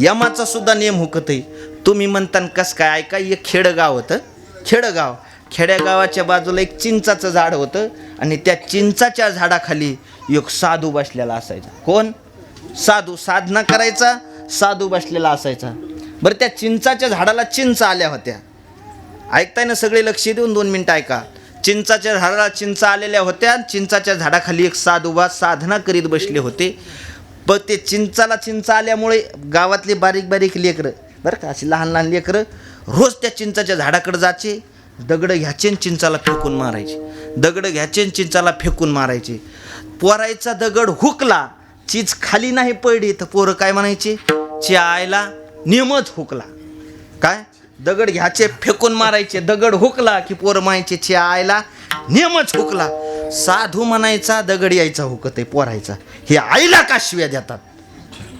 यमाचा सुद्धा नियम हुकत आहे तुम्ही म्हणता कस काय? ऐका एक खेडगाव होतं. खेडगाव. खेड्यागावाच्या बाजूला एक चिंचाचं झाड होतं आणि त्या चिंचाच्या झाडाखाली एक साधू बसलेला असायचा. कोण? साधू. साधना करायचा साधू बसलेला असायचा. बरं त्या चिंचाच्या झाडाला चिंच आल्या होत्या. ऐकताय ना सगळे लक्ष देऊन दोन मिनटं ऐका. चिंचाच्या झाडाला चिंचा आलेल्या होत्या चिंचाच्या झाडाखाली एक साधू बा साधना करीत बसले होते. पण ते चिंचाला चिंचा आल्यामुळे गावातले बारीक बारीक लेकरं बरं का अशी लहान लहान लेकरं रोज त्या चिंचाच्या झाडाकडे जायचे दगडं घ्यायचे चिंचाला फेकून मारायचे. दगडं घ्यायचे चिंचाला फेकून मारायचे. पोरायचा दगड हुकला चीज खाली नाही पडली तर पोरं काय म्हणायचे? च्या आयला नियमच हुकला. काय? दगड घ्यायचे फेकून मारायचे. दगड हुकला की पोरं म्हणायचे चे आयला नियमच हुकला. साधू म्हणायचा दगड यायचा हुकत आहे पोरायचा. हे आईला का शिव्या देतात?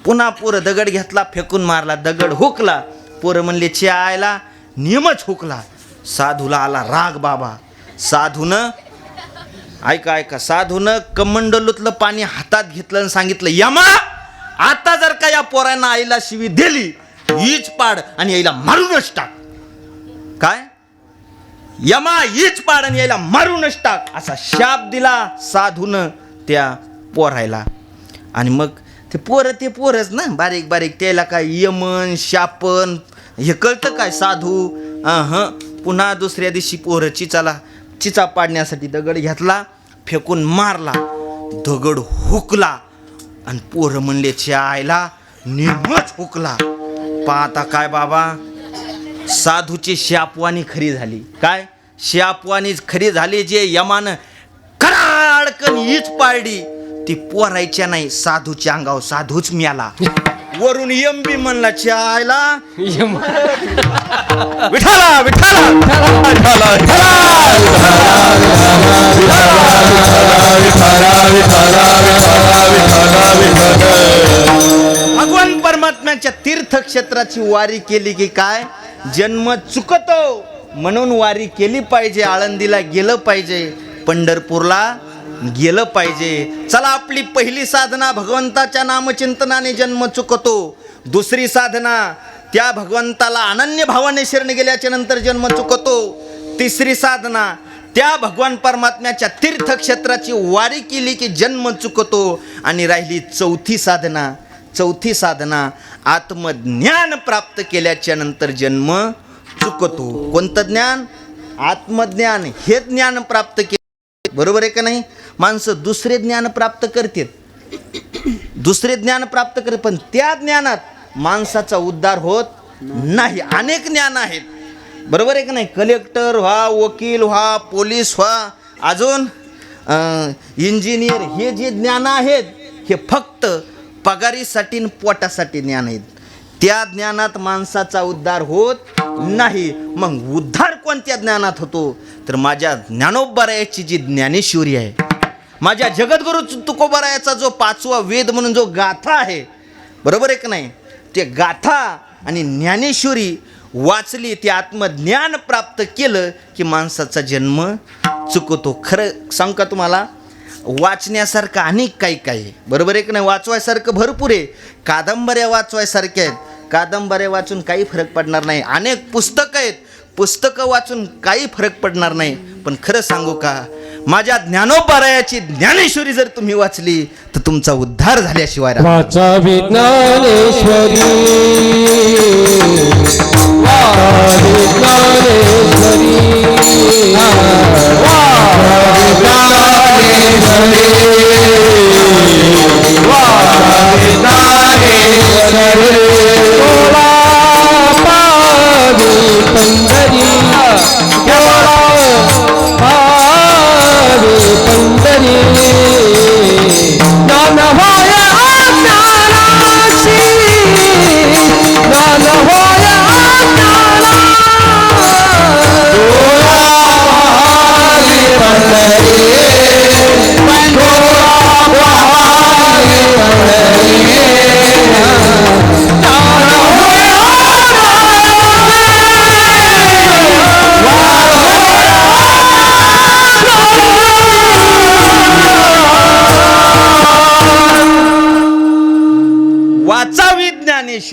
पुन्हा पोरं दगड घेतला फेकून मारला दगड हुकला. पोरं म्हणले चे आयला नियमच हुकला. साधूला आला राग बाबा. साधूनं ऐका ऐका साधूनं कमंडलूतलं पाणी हातात घेतलं आणि सांगितलं यमा आता जर का या पोरांना आईला शिवी दिली हीच पाड आणि आईला मारूनच टाक. काय? यमा हीच पाडण यायला मारूनच टाक असा शाप दिला साधूनं त्या पोरायला. आणि मग ते पोरं ते पोरच ना बारीक बारीक त्याला काय यमन शापन हे कळतं काय साधू? ह पुन्हा दुसऱ्या दिवशी पोरं चिचाला चिचा पाडण्यासाठी दगड घेतला फेकून मारला दगड हुकला. आणि पोरं म्हणले आयला निमच हुकला. पाहता काय बाबा साधूची शापवानी खरी झाली काय शापवानीच खरी झाली जे यमानं कडाडकन हीच पाळली ती पोरायच्या नाही साधूच्या अंगावर साधूच मिळाला वरून यंबी म्हणला चायला विठाला विठाला भगवान तीर्थक्षेत्राची वारी केली की काय? जन्म चुकतो म्हणून वारी केली पाहिजे आळंदीला गेलं पाहिजे पंढरपूरला गेलं पाहिजे. चला आपली पहिली साधना भगवंताच्या नामचिंतनाने जन्म चुकतो. दुसरी साधना त्या भगवंताला अनन्य भावाने शरण गेल्याच्यानंतर जन्म चुकतो. तिसरी साधना त्या भगवान परमात्म्याच्या तीर्थक्षेत्राची वारी केली की जन्म चुकतो. आणि राहिली चौथी साधना चौथी साधना आत्मज्ञान प्राप्त केल्याच्यानंतर जन्म चुकतो. कोणतं ज्ञान? आत्मज्ञान. हे ज्ञान प्राप्त केले बरोबर आहे का नाही? माणसं दुसरे ज्ञान प्राप्त करतात दुसरे ज्ञान प्राप्त करत पण त्या ज्ञानात माणसाचा उद्धार होत नाही. अनेक ज्ञान आहेत. बरोबर आहे का नाही? कलेक्टर व्हा वकील व्हा पोलीस व्हा अजून इंजिनियर हे जे ज्ञान आहेत हे फक्त पगारीसाठी पोटासाठी ज्ञान आहेत. त्या ज्ञानात माणसाचा उद्धार होत नाही. मग उद्धार कोणत्या ज्ञानात होतो? तर माझ्या ज्ञानोबरायाची जी ज्ञानेश्वरी आहे माझ्या जगद्गुरु तुकोबरायाचा जो पाचवा वेद म्हणून जो गाथा आहे बरोबर आहे का नाही? ते गाथा आणि ज्ञानेश्वरी वाचली ते आत्मज्ञान प्राप्त केलं की माणसाचा जन्म चुकतो. खरं सांग का तुम्हाला? वाचण्यासारखं अनेक काही काही बरोबर आहे की नाही? वाचवायसारखं भरपूर आहे. कादंबऱ्या वाचवायसारख्या आहेत. कादंबऱ्या वाचून काही फरक पडणार नाही. अनेक पुस्तकं आहेत. पुस्तकं वाचून काही फरक पडणार नाही. पण खरं सांगू का? माझ्या ज्ञानोपारायाची ज्ञानेश्वरी जर तुम्ही वाचली तर तुमचा उद्धार झाल्याशिवाय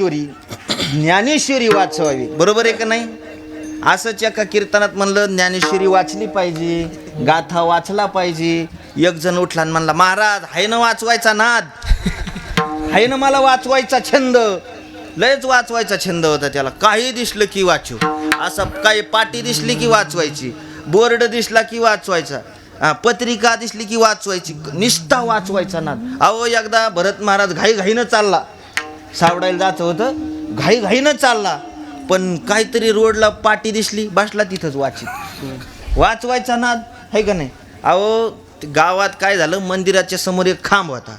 ज्ञानेश्वरी ज्ञानेश्वरी वाचवावी. बरोबर आहे का नाही? असंच एका कीर्तनात म्हणलं ज्ञानेश्वरी वाचली पाहिजे गाथा वाचला पाहिजे. एक जण उठला आणि म्हणला महाराज हाय ना वाचवायचा नाद. हाय ना मला वाचवायचा छंद. लयच वाचवायचा छंद होता त्याला. काही दिसलं की वाचू. असं काही पाटी दिसली की वाचवायची. बोर्ड दिसला की वाचवायचा. हा, पत्रिका दिसली की वाचवायची. निष्ठा वाचवायचा नाद. अहो एकदा भरत महाराज घाई घाईनं चालला. सावडायला जायचं होतं. घाई घाईनं चालला. पण काहीतरी रोडला पाटी दिसली बसला तिथंच वाचित. वाचवायचा नाद आहे का नाही? अहो गावात काय झालं मंदिराच्या समोर एक खांब होता.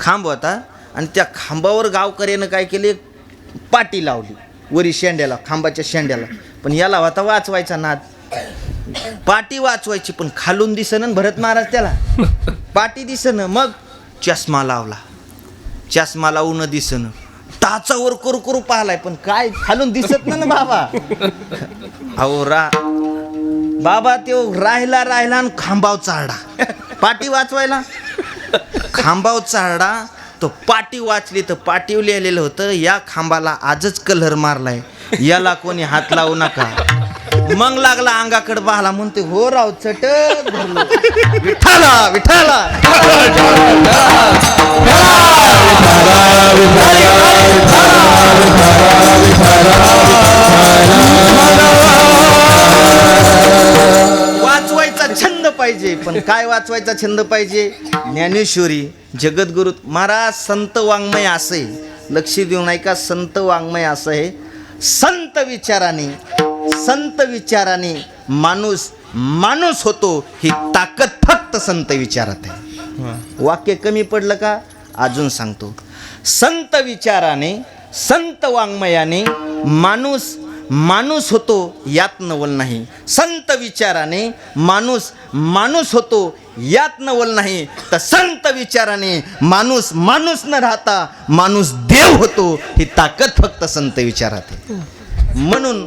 खांब होता आणि त्या खांबावर गावकऱ्यानं काय केले पाटी लावली. वरी शेंड्याला खांबाच्या शेंड्याला. पण याला होता वाचवायचा नाद. पाटी वाचवायची पण खालून दिसन भरत महाराज त्याला. पाटी दिसन मग चष्मा लावला. चष्मा लावून दिसन. ताचावर कुरकुर पाहलाय पण काय खालून दिसत ना ना बाबा. अहो रा बाबा तो राहिला राहिला आणि खांबाव चालडा पाटी वाचवायला? खांबाव चालडा तो पाटी वाचली तर पाटीव लिहिलेलं होतं या खांबाला आजच कलर मारलाय. याला कोणी हात लावू नका. मग लागला अंगाकडे पाहला म्हणते हो राव चटक विठाला विठाला म्हणजे काय वाचवायचा छंद पाहिजे? ज्ञानेश्वरी जगद्गुरु महाराज संत वाङ्मय असं. आहे लक्ष देऊ नाही का संत वाङ्मय असं आहे संत विचाराने संत विचाराने माणूस माणूस होतो ही ताकद फक्त संत विचारात आहे. वाक्य कमी पडलं का? अजून सांगतो. संत विचाराने संत वाङ्मयाने माणूस माणूस होतो यात नवल नाही. संत विचाराने माणूस माणूस होतो यात नवल नाही. तर संत विचाराने माणूस माणूस न राहता माणूस देव होतो ही ताकद फक्त संत विचारात आहे. म्हणून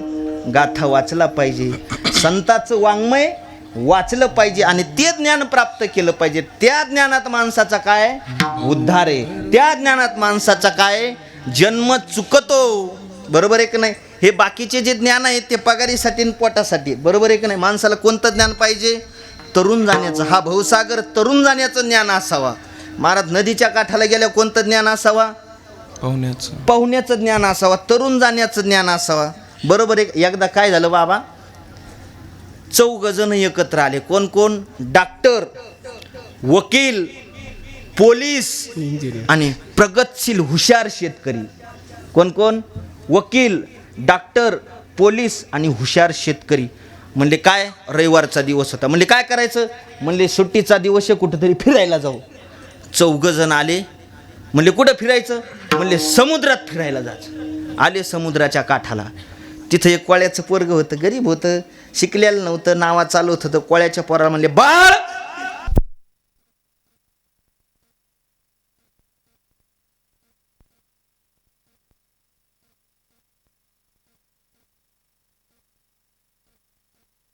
गाथा वाचला पाहिजे. संताचं वाङ्मय वाचलं पाहिजे आणि ते ज्ञान प्राप्त केलं पाहिजे. त्या ज्ञानात माणसाचा काय? उद्धार आहे. त्या ज्ञानात माणसाचा काय? जन्म चुकतो. बरोबर आहे की नाही? हे बाकीचे जे ज्ञान आहे ते पगारीसाठी आणि पोटासाठी. बरोबर आहे की नाही? माणसाला कोणतं ज्ञान पाहिजे? तरुण जाण्याचं. हा भवसागर तरुण जाण्याचं ज्ञान असावा. महाराज नदीच्या काठाला गेल्यावर कोणतं ज्ञान असावा? पाहुण्याचं. पाहुण्याचं ज्ञान असावा. तरुण जाण्याचं ज्ञान असावा. बरोबर आहे? एकदा काय झालं बाबा? चौघ जण एकत्र आले. कोण कोण? डॉक्टर वकील पोलीस आणि प्रगतशील हुशार शेतकरी. कोण कोण? वकील. डॉक्टर पोलीस आणि हुशार शेतकरी. म्हणले काय? रविवारचा दिवस होता. म्हणले काय करायचं? म्हणले सुट्टीचा दिवस आहे कुठंतरी फिरायला जाऊ. चौघजण आले. म्हणले कुठं फिरायचं? म्हणले समुद्रात फिरायला जायचं. आले समुद्राच्या काठाला. तिथं एक कोळ्याचं पोरग होतं गरीब होतं शिकलेलं नव्हतं नावा चालवत होतं कोळ्याच्या पोराला म्हणले बाळ